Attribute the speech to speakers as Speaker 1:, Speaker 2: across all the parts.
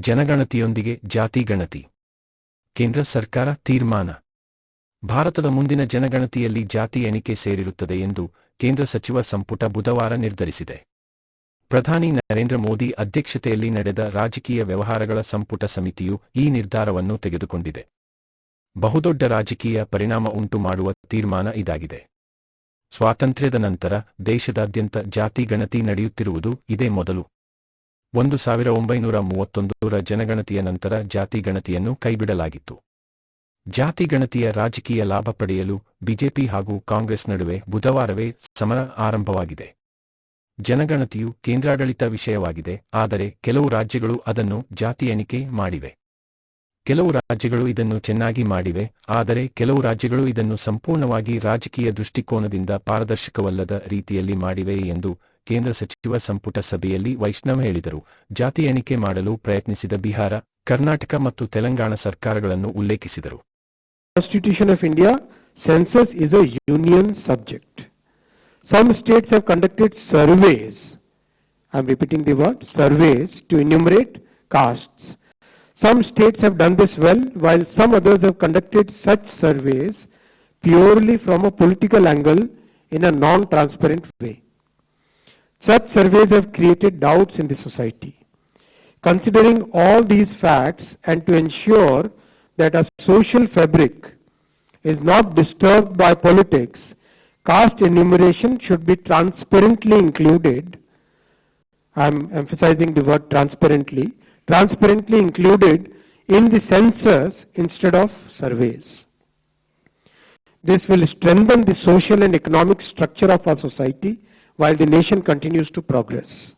Speaker 1: ಜನಗಣತಿಯೊಂದಿಗೆ ಜಾತಿ ಗಣತಿ. ಕೇಂದ್ರ ಸರ್ಕಾರ ತೀರ್ಮಾನ. ಭಾರತದ ಮುಂದಿನ ಜನಗಣತಿಯಲ್ಲಿ ಜಾತಿ ಎಣಿಕೆ ಸೇರಿರುತ್ತದೆ ಎಂದು ಕೇಂದ್ರ ಸಚಿವ ಸಂಪುಟ ಬುಧವಾರ ನಿರ್ಧರಿಸಿದೆ. ಪ್ರಧಾನಿ ನರೇಂದ್ರ ಮೋದಿ ಅಧ್ಯಕ್ಷತೆಯಲ್ಲಿ ನಡೆದ ರಾಜಕೀಯ ವ್ಯವಹಾರಗಳ ಸಂಪುಟ ಸಮಿತಿಯು ಈ ನಿರ್ಧಾರವನ್ನು ತೆಗೆದುಕೊಂಡಿದೆ. ಬಹುದೊಡ್ಡ ರಾಜಕೀಯ ಪರಿಣಾಮ ಉಂಟು ಮಾಡುವ ತೀರ್ಮಾನ ಇದಾಗಿದೆ. ಸ್ವಾತಂತ್ರ್ಯದ ನಂತರ ದೇಶದಾದ್ಯಂತ ಜಾತಿ ಗಣತಿ ನಡೆಯುತ್ತಿರುವುದು ಇದೇ ಮೊದಲು. ಒಂದು ಸಾವಿರ ಒಂಬೈನೂರ ಮೂವತ್ತೊಂದರ ಜನಗಣತಿಯ ನಂತರ ಜಾತಿ ಗಣತಿಯನ್ನು ಕೈಬಿಡಲಾಗಿತ್ತು. ಜಾತಿ ಗಣತಿಯ ರಾಜಕೀಯ ಲಾಭ ಪಡೆಯಲು ಬಿಜೆಪಿ ಹಾಗೂ ಕಾಂಗ್ರೆಸ್ ನಡುವೆ ಬುಧವಾರವೇ ಸಮರ ಆರಂಭವಾಗಿದೆ. ಜನಗಣತಿಯು ಕೇಂದ್ರಾಡಳಿತ ವಿಷಯವಾಗಿದೆ, ಆದರೆ ಕೆಲವು ರಾಜ್ಯಗಳು ಅದನ್ನು ಜಾತಿ ಎಣಿಕೆ ಮಾಡಿವೆ. ಕೆಲವು ರಾಜ್ಯಗಳು ಇದನ್ನು ಚೆನ್ನಾಗಿ ಮಾಡಿವೆ, ಆದರೆ ಕೆಲವು ರಾಜ್ಯಗಳು ಇದನ್ನು ಸಂಪೂರ್ಣವಾಗಿ ರಾಜಕೀಯ ದೃಷ್ಟಿಕೋನದಿಂದ ಪಾರದರ್ಶಕವಲ್ಲದ ರೀತಿಯಲ್ಲಿ ಮಾಡಿವೆ ಎಂದು ಕೇಂದ್ರ ಸಚಿವ ಸಂಪುಟ ಸಭೆಯಲ್ಲಿ ವೈಷ್ಣವ್ ಹೇಳಿದರು ಜಾತಿ ಎಣಿಕೆ ಮಾಡಲು ಪ್ರಯತ್ನಿಸಿದ ಬಿಹಾರ ಕರ್ನಾಟಕ ಮತ್ತು ತೆಲಂಗಾಣ ಸರ್ಕಾರಗಳನ್ನು ಉಲ್ಲೇಖಿಸಿದರು
Speaker 2: constitution of India census is a union subject. Some states have conducted surveys, I am repeating the word, surveys to enumerate castes. Some states have done this well, while some others have conducted such surveys purely from a political angle in a non-transparent way. Such surveys have created doubts in the society. Considering all these facts and to ensure that a social fabric is not disturbed by politics, caste enumeration should be transparently included. I am emphasizing the word transparently, transparently included in the census instead of surveys. This will strengthen the social and economic structure of our society while the nation continues to progress.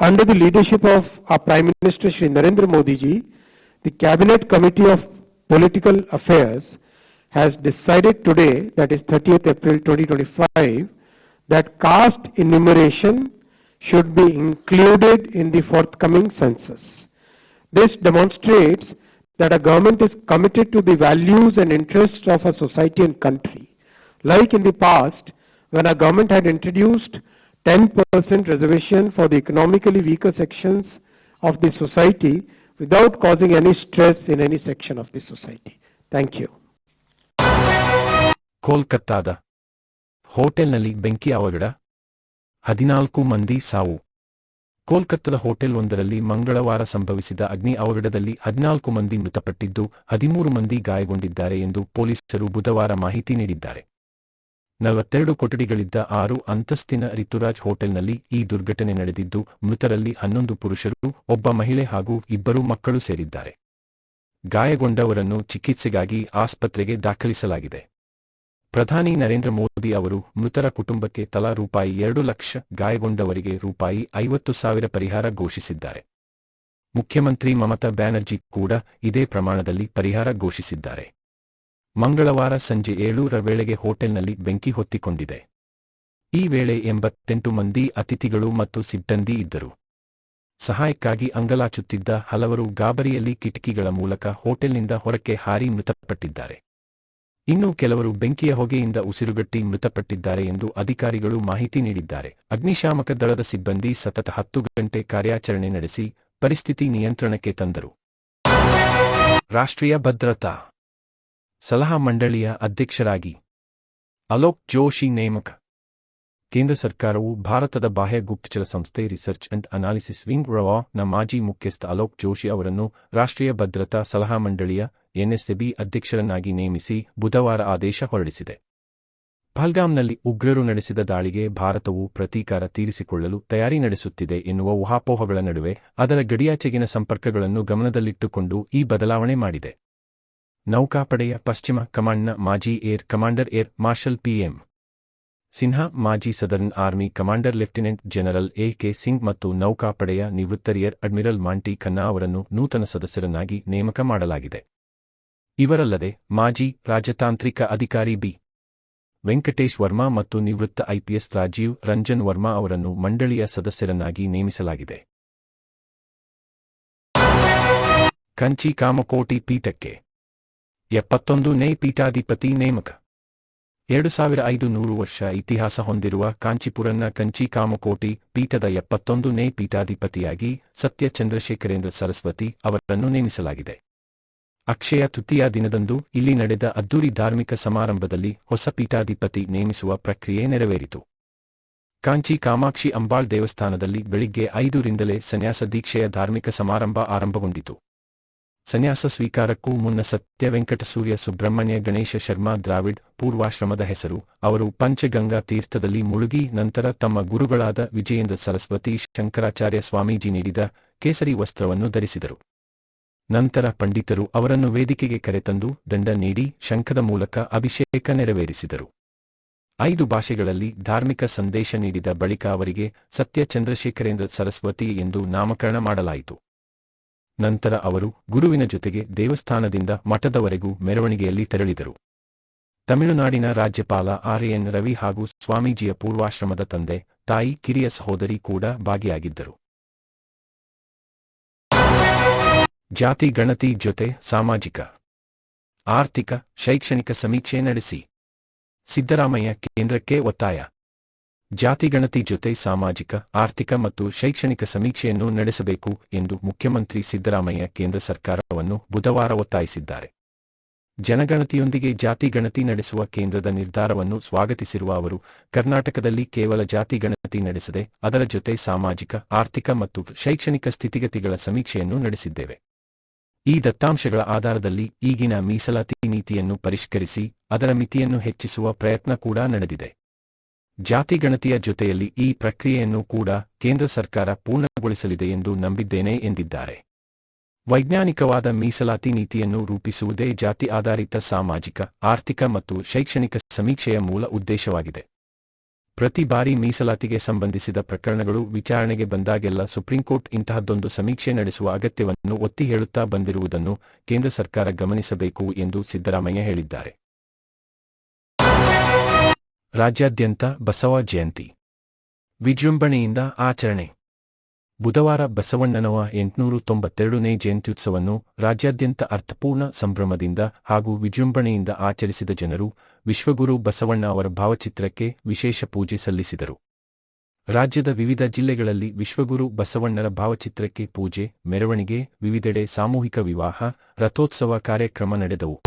Speaker 2: Under the leadership of our Prime Minister Shri Narendra Modi ji, the Cabinet Committee of Political Affairs has decided today, that is 30th April 2025, that caste enumeration should be included in the forthcoming census. This demonstrates that a government is committed to the values and interests of a society and country. Like in the past, when our government had introduced 10% reservation for the economically weaker sections of the society without causing any stress in any section of the society. Thank you.
Speaker 1: ಕೋಲ್ಕತ್ತಾದ ಹೋಟೆಲ್ನಲ್ಲಿ ಬೆಂಕಿ ಅವಘಡ ಹದಿನಾಲ್ಕು ಮಂದಿ ಸಾವು ಕೋಲ್ಕತ್ತಾದ hotel ಒಂದರಲ್ಲಿ ಮಂಗಳವಾರ ಸಂಭವಿಸಿದ ಅಗ್ನಿ ಅವಘಡದಲ್ಲಿ ಹದಿನಾಲ್ಕು ಮಂದಿ ಮೃತಪಟ್ಟಿದ್ದು ಹದಿಮೂರು ಮಂದಿ ಗಾಯಗೊಂಡಿದ್ದಾರೆ ಎಂದು ಪೊಲೀಸರು ಬುಧವಾರ ಮಾಹಿತಿ ನೀಡಿದ್ದಾರೆ ನಲವತ್ತೆರಡು ಕೊಠಡಿಗಳಿದ್ದ ಆರು ಅಂತಸ್ತಿನ ರಿತುರಾಜ್ ಹೋಟೆಲ್ನಲ್ಲಿ ಈ ದುರ್ಘಟನೆ ನಡೆದಿದ್ದು, ಮೃತರಲ್ಲಿ ಹನ್ನೊಂದು ಪುರುಷರು, ಒಬ್ಬ ಮಹಿಳೆ ಹಾಗೂ ಇಬ್ಬರು ಮಕ್ಕಳು ಸೇರಿದ್ದಾರೆ. ಗಾಯಗೊಂಡವರನ್ನು ಚಿಕಿತ್ಸೆಗಾಗಿ ಆಸ್ಪತ್ರೆಗೆ ದಾಖಲಿಸಲಾಗಿದೆ. ಪ್ರಧಾನಿ ನರೇಂದ್ರ ಮೋದಿ ಅವರು ಮೃತರ ಕುಟುಂಬಕ್ಕೆ ತಲಾ ರೂಪಾಯಿ ಎರಡು ಲಕ್ಷ ಗಾಯಗೊಂಡವರಿಗೆ ರೂಪಾಯಿ ಐವತ್ತು ಸಾವಿರ ಪರಿಹಾರ ಘೋಷಿಸಿದ್ದಾರೆ. ಮುಖ್ಯಮಂತ್ರಿ ಮಮತಾ ಬ್ಯಾನರ್ಜಿ ಕೂಡ ಇದೇ ಪ್ರಮಾಣದಲ್ಲಿ ಪರಿಹಾರ ಘೋಷಿಸಿದ್ದಾರೆ. ಮಂಗಳವಾರ ಸಂಜೆ ಏಳೂರ ವೇಳೆಗೆ ಹೋಟೆಲ್ನಲ್ಲಿ ಬೆಂಕಿ ಹೊತ್ತಿಕೊಂಡಿದೆ. ಈ ವೇಳೆ ಎಂಬತ್ತೆಂಟು ಮಂದಿ ಅತಿಥಿಗಳು ಮತ್ತು ಸಿಬ್ಬಂದಿ ಇದ್ದರು. ಸಹಾಯಕ್ಕಾಗಿ ಅಂಗಲಾಚುತ್ತಿದ್ದ ಹಲವರು ಗಾಬರಿಯಲ್ಲಿ ಕಿಟಕಿಗಳ ಮೂಲಕ ಹೋಟೆಲ್ನಿಂದ ಹೊರಕ್ಕೆ ಹಾರಿ ಮೃತಪಟ್ಟಿದ್ದಾರೆ. ಇನ್ನು ಕೆಲವರು ಬೆಂಕಿಯ ಹೊಗೆಯಿಂದ ಉಸಿರುಗಟ್ಟಿ ಮೃತಪಟ್ಟಿದ್ದಾರೆ ಎಂದು ಅಧಿಕಾರಿಗಳು ಮಾಹಿತಿ ನೀಡಿದ್ದಾರೆ. ಅಗ್ನಿಶಾಮಕ ದಳದ ಸಿಬ್ಬಂದಿ ಸತತ ಹತ್ತು ಗಂಟೆ ಕಾರ್ಯಾಚರಣೆ ನಡೆಸಿ ಪರಿಸ್ಥಿತಿ ನಿಯಂತ್ರಣಕ್ಕೆ ತಂದರು. ರಾಷ್ಟ್ರೀಯ ಭದ್ರತಾ ಸಲಹಾ ಮಂಡಳಿಯ ಅಧ್ಯಕ್ಷರಾಗಿ. ಅಲೋಕ್ ಜೋಶಿ ನೇಮಕ. ಕೇಂದ್ರ ಸರ್ಕಾರವು ಭಾರತದ ಬಾಹ್ಯ ಗುಪ್ತಚರ ಸಂಸ್ಥೆ ರಿಸರ್ಚ್ ಅಂಡ್ ಅನಾಲಿಸಿಸ್ ವಿಂಗ್ನ ಮಾಜಿ ಮುಖ್ಯಸ್ಥ ಅಲೋಕ್ ಜೋಶಿ ಅವರನ್ನು ರಾಷ್ಟ್ರೀಯ ಭದ್ರತಾ ಸಲಹಾ ಮಂಡಳಿಯ ಎನ್ಎಸ್ಎಬಿ ಅಧ್ಯಕ್ಷರನ್ನಾಗಿ ನೇಮಿಸಿ ಬುಧವಾರ ಆದೇಶ ಹೊರಡಿಸಿದೆ. ಪಹಲ್ಗಾಮ್ನಲ್ಲಿ ಉಗ್ರರು ನಡೆಸಿದ ದಾಳಿಗೆ ಭಾರತವು ಪ್ರತೀಕಾರ ತೀರಿಸಿಕೊಳ್ಳಲು ತಯಾರಿ ನಡೆಸುತ್ತಿದೆ ಎನ್ನುವ ಊಹಾಪೋಹಗಳ ನಡುವೆ ಅದರ ಗಡಿಯಾಚೆಗಿನ ಸಂಪರ್ಕಗಳನ್ನು ಗಮನದಲ್ಲಿಟ್ಟುಕೊಂಡು ಈ ಬದಲಾವಣೆ ಮಾಡಿದೆ. ನೌಕಾಪಡೆಯ ಪಶ್ಚಿಮ ಕಮಾಂಡ್ನ ಮಾಜಿ air commander air marshal PM. Sinha, ಮಾಜಿ southern army commander lieutenant general A K Singh ಮತ್ತು ನೌಕಾಪಡೆಯ ನಿವೃತ್ತರಿಯರ್ ಅಡ್ಮಿರಲ್ ಮಾಂಟಿ ಖನ್ನಾ ಅವರನ್ನು ನೂತನ ಸದಸ್ಯರನ್ನಾಗಿ ನೇಮಕ ಮಾಡಲಾಗಿದೆ. ಇವರಲ್ಲದೆ, ಮಾಜಿ ರಾಜತಾಂತ್ರಿಕ ಅಧಿಕಾರಿ ಬಿ. ವೆಂಕಟೇಶ್ ವರ್ಮಾ ಮತ್ತು ನಿವೃತ್ತ ಐಪಿಎಸ್ ರಾಜೀವ್ ರಂಜನ್ ವರ್ಮಾ ಅವರನ್ನು ಮಂಡಳಿಯ ಸದಸ್ಯರನ್ನಾಗಿ ನೇಮಿಸಲಾಗಿದೆ. ಕಂಚಿ ಕಾಮಕೋಟಿ ಪೀಠಕ್ಕೆ ಎಪ್ಪತ್ತೊಂದು ನೇ ಪೀಠಾಧಿಪತಿ ನೇಮಕ. ಎರಡು ಸಾವಿರ ಐದು ನೂರು ವರ್ಷ ಇತಿಹಾಸ ಹೊಂದಿರುವ ಕಾಂಚೀಪುರನ ಕಂಚಿ ಕಾಮಕೋಟಿ ಪೀಠದ ಎಪ್ಪತ್ತೊಂದನೇ ಪೀಠಾಧಿಪತಿಯಾಗಿ ಸತ್ಯ ಚಂದ್ರಶೇಖರೇಂದ್ರ ಸರಸ್ವತಿ ಅವರನ್ನು ನೇಮಿಸಲಾಗಿದೆ. ಅಕ್ಷಯ ತೃತೀಯ ದಿನದಂದು ಇಲ್ಲಿ ನಡೆದ ಅದ್ದೂರಿ ಧಾರ್ಮಿಕ ಸಮಾರಂಭದಲ್ಲಿ ಹೊಸ ಪೀಠಾಧಿಪತಿ ನೇಮಿಸುವ ಪ್ರಕ್ರಿಯೆ ನೆರವೇರಿತು. ಕಾಂಚಿ ಕಾಮಾಕ್ಷಿ ಅಂಬಾಳ್ ದೇವಸ್ಥಾನದಲ್ಲಿ ಬೆಳಿಗ್ಗೆ ಐದರಿಂದಲೇ ಸನ್ಯಾಸ ದೀಕ್ಷೆಯ ಧಾರ್ಮಿಕ ಸಮಾರಂಭ ಆರಂಭಗೊಂಡಿತು. ಸನ್ಯಾಸ ಸ್ವೀಕಾರಕ್ಕೂ ಮುನ್ನ ಸತ್ಯ ವೆಂಕಟಸೂರ್ಯ ಸುಬ್ರಹ್ಮಣ್ಯ ಗಣೇಶ ಶರ್ಮಾ ದ್ರಾವಿಡ್ ಪೂರ್ವಾಶ್ರಮದ ಹೆಸರು. ಅವರು ಪಂಚಗಂಗಾ ತೀರ್ಥದಲ್ಲಿ ಮುಳುಗಿ ನಂತರ ತಮ್ಮ ಗುರುಗಳಾದ ವಿಜಯೇಂದ್ರ ಸರಸ್ವತಿ ಶಂಕರಾಚಾರ್ಯ ಸ್ವಾಮೀಜಿ ನೀಡಿದ ಕೇಸರಿ ವಸ್ತ್ರವನ್ನು ಧರಿಸಿದರು. ನಂತರ ಪಂಡಿತರು ಅವರನ್ನು ವೇದಿಕೆಗೆ ಕರೆತಂದು ದಂಡ ನೀಡಿ ಶಂಖದ ಮೂಲಕ ಅಭಿಷೇಕ ನೆರವೇರಿಸಿದರು. ಐದು ಭಾಷೆಗಳಲ್ಲಿ ಧಾರ್ಮಿಕ ಸಂದೇಶ ನೀಡಿದ ಬಳಿಕ ಅವರಿಗೆ ಸತ್ಯ ಚಂದ್ರಶೇಖರೇಂದ್ರ ಸರಸ್ವತಿ ಎಂದು ನಾಮಕರಣ ಮಾಡಲಾಯಿತು. ನಂತರ ಅವರು ಗುರುವಿನ ಜೊತೆಗೆ ದೇವಸ್ಥಾನದಿಂದ ಮಠದವರೆಗೂ ಮೆರವಣಿಗೆಯಲ್ಲಿ ತೆರಳಿದರು. ತಮಿಳುನಾಡಿನ ರಾಜ್ಯಪಾಲ ಆರ್ ಎನ್ ರವಿ ಹಾಗೂ ಸ್ವಾಮೀಜಿಯ ಪೂರ್ವಾಶ್ರಮದ ತಂದೆ, ತಾಯಿ ಕಿರಿಯ ಸಹೋದರಿ ಕೂಡ ಭಾಗಿಯಾಗಿದ್ದರು. ಜಾತಿ ಗಣತಿ ಜೊತೆ ಸಾಮಾಜಿಕ, ಆರ್ಥಿಕ, ಶೈಕ್ಷಣಿಕ ಸಮೀಕ್ಷೆ ನಡೆಸಿ. ಸಿದ್ದರಾಮಯ್ಯ ಕೇಂದ್ರಕ್ಕೆ ಒತ್ತಾಯ. ಜಾತಿಗಣತಿ ಜೊತೆ ಸಾಮಾಜಿಕ, ಆರ್ಥಿಕ ಮತ್ತು ಶೈಕ್ಷಣಿಕ ಸಮೀಕ್ಷೆಯನ್ನು ನಡೆಸಬೇಕು ಎಂದು ಮುಖ್ಯಮಂತ್ರಿ ಸಿದ್ದರಾಮಯ್ಯ ಕೇಂದ್ರ ಸರ್ಕಾರವನ್ನು ಬುಧವಾರ ಒತ್ತಾಯಿಸಿದ್ದಾರೆ. ಜನಗಣತಿಯೊಂದಿಗೆ ಜಾತಿ ಗಣತಿ ನಡೆಸುವ ಕೇಂದ್ರದ ನಿರ್ಧಾರವನ್ನು ಸ್ವಾಗತಿಸಿರುವ ಅವರು, ಕರ್ನಾಟಕದಲ್ಲಿ ಕೇವಲ ಜಾತಿ ಗಣತಿ ನಡೆಸದೆ ಅದರ ಜೊತೆ ಸಾಮಾಜಿಕ, ಆರ್ಥಿಕ ಮತ್ತು ಶೈಕ್ಷಣಿಕ ಸ್ಥಿತಿಗತಿಗಳ ಸಮೀಕ್ಷೆಯನ್ನು ನಡೆಸಿದ್ದೇವೆ. ಈ ದತ್ತಾಂಶಗಳ ಆಧಾರದಲ್ಲಿ ಈಗಿನ ಮೀಸಲಾತಿ ನೀತಿಯನ್ನು ಪರಿಷ್ಕರಿಸಿ ಅದರ ಮಿತಿಯನ್ನು ಹೆಚ್ಚಿಸುವ ಪ್ರಯತ್ನ ಕೂಡ ನಡೆದಿದೆ. ಜಾತಿ ಗಣತಿಯ ಜೊತೆಯಲ್ಲಿ ಈ ಪ್ರಕ್ರಿಯೆಯನ್ನು ಕೂಡ ಕೇಂದ್ರ ಸರ್ಕಾರ ಪೂರ್ಣಗೊಳಿಸಲಿದೆ ಎಂದು ನಂಬಿದ್ದೇನೆ ಎಂದಿದ್ದಾರೆ. ವೈಜ್ಞಾನಿಕವಾದ ಮೀಸಲಾತಿ ನೀತಿಯನ್ನು ರೂಪಿಸುವುದೇ ಜಾತಿ ಆಧಾರಿತ ಸಾಮಾಜಿಕ, ಆರ್ಥಿಕ ಮತ್ತು ಶೈಕ್ಷಣಿಕ ಸಮೀಕ್ಷೆಯ ಮೂಲ ಉದ್ದೇಶವಾಗಿದೆ. ಪ್ರತಿ ಬಾರಿ ಮೀಸಲಾತಿಗೆ ಸಂಬಂಧಿಸಿದ ಪ್ರಕರಣಗಳು ವಿಚಾರಣೆಗೆ ಬಂದಾಗೆಲ್ಲ ಸುಪ್ರೀಂಕೋರ್ಟ್ ಇಂತಹದ್ದೊಂದು ಸಮೀಕ್ಷೆ ನಡೆಸುವ ಅಗತ್ಯವನ್ನು ಒತ್ತಿ ಹೇಳುತ್ತಾ ಬಂದಿರುವುದನ್ನು ಕೇಂದ್ರ ಸರ್ಕಾರ ಗಮನಿಸಬೇಕು ಎಂದು ಸಿದ್ದರಾಮಯ್ಯ ಹೇಳಿದ್ದಾರೆ. ರಾಜ್ಯಾದ್ಯಂತ ಬಸವ ಜಯಂತಿ. ವಿಜೃಂಭಣೆಯಿಂದ ಆಚರಣೆ. ಬುಧವಾರ ಬಸವಣ್ಣನವ ಎಂಟುನೂರು ತೊಂಬತ್ತೆರಡನೇ ಜಯಂತ್ಯುತ್ಸವನ್ನು ರಾಜ್ಯಾದ್ಯಂತ ಅರ್ಥಪೂರ್ಣ ಸಂಭ್ರಮದಿಂದ ಹಾಗೂ ವಿಜೃಂಭಣೆಯಿಂದ ಆಚರಿಸಿದ ಜನರು ವಿಶ್ವಗುರು ಬಸವಣ್ಣ ಅವರ ಭಾವಚಿತ್ರಕ್ಕೆ ವಿಶೇಷ ಪೂಜೆ ಸಲ್ಲಿಸಿದರು. ರಾಜ್ಯದ ವಿವಿಧ ಜಿಲ್ಲೆಗಳಲ್ಲಿ ವಿಶ್ವಗುರು ಬಸವಣ್ಣರ ಭಾವಚಿತ್ರಕ್ಕೆ ಪೂಜೆ, ಮೆರವಣಿಗೆ, ವಿವಿಧೆಡೆ ಸಾಮೂಹಿಕ ವಿವಾಹ, ರಥೋತ್ಸವ ಕಾರ್ಯಕ್ರಮ ನಡೆದವು.